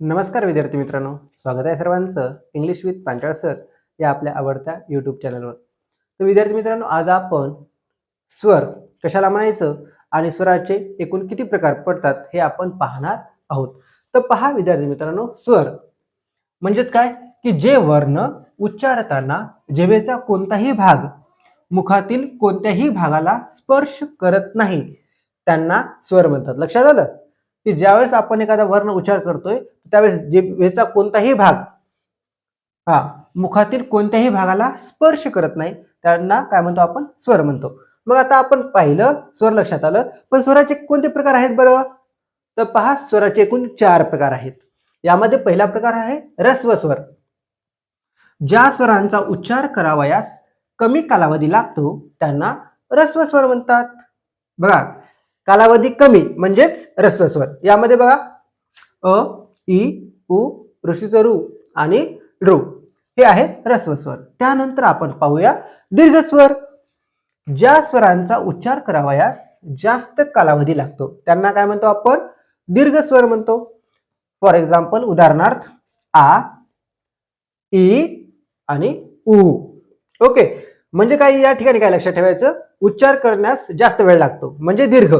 नमस्कार विद्यार्थी मित्रांनो. स्वागत आहे सर्वांचं इंग्लिश विथ पांचाळ सर या आपल्या आवडत्या यूट्यूब चॅनलवर तर विद्यार्थी मित्रांनो आज आपण स्वर कशाला म्हणायचं आणि स्वराचे एकूण किती प्रकार पडतात हे आपण पाहणार आहोत. तर पहा विद्यार्थी मित्रांनो स्वर म्हणजेच काय? की जे वर्ण उच्चारताना जेवेचा कोणताही भाग मुखातील कोणत्याही भागाला स्पर्श करत नाही. त्यांना स्वर म्हणतात. लक्षात आलं? की ज्यावेळेस आपण एखादा वर्ण उच्चार करतोय त्यावेळेस जिभेचा कोणताही भाग हा मुखातील कोणत्याही भागाला स्पर्श करत नाही त्यांना काय म्हणतो आपण? स्वर म्हणतो. मग आता आपण पाहिलं स्वर लक्षात आलं पण स्वराचे कोणते प्रकार आहेत बरं? तर पहा स्वराचे एकूण चार प्रकार आहेत. यामध्ये पहिला प्रकार आहे रस्व स्वर. ज्या स्वरांचा उच्चार करावयास कमी कालावधी लागतो त्यांना रस्व स्वर म्हणतात. बघा कालावधी कमी म्हणजेच रस्व स्वर. यामध्ये बघा अ ई उ ऋषीचं रु आणि ऋ. हे आहेत रस्वस्वर त्यानंतर आपण पाहूया दीर्घ स्वर ज्या स्वरांचा उच्चार करावयास जास्त कालावधी लागतो. त्यांना काय म्हणतो आपण? दीर्घ स्वर म्हणतो. फॉर एक्झाम्पल उदाहरणार्थ आ ई आणि उ. ओके. म्हणजे काय? या ठिकाणी काय लक्षात ठेवायचं? उच्चार करण्यास जास्त वेळ लागतो. म्हणजे दीर्घ.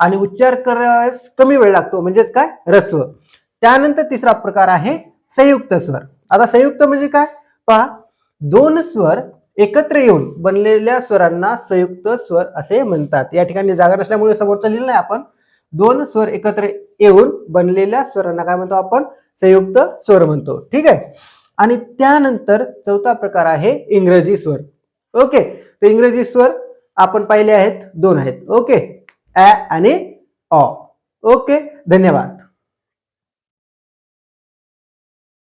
आणि उच्चार करण्यास कमी वेळ लागतो. म्हणजेच काय? रस्व त्यानंतर तिसरा प्रकार आहे संयुक्त स्वर. आता संयुक्त म्हणजे काय? पहा दोन स्वर एकत्र येऊन बनलेल्या स्वरांना संयुक्त स्वर असे म्हणतात. या ठिकाणी जागा नसल्यामुळे समोरचं लिहिलं नाही आपण. दोन स्वर एकत्र येऊन बनलेल्या स्वरांना काय म्हणतो आपण? संयुक्त स्वर म्हणतो. ठीक आहे? आणि त्यानंतर चौथा प्रकार आहे इंग्रजी स्वर. ओके? तर इंग्रजी स्वर आपण पाहिले आहेत दोन आहेत. ओके? ॲ आणि ऑ ओके? धन्यवाद.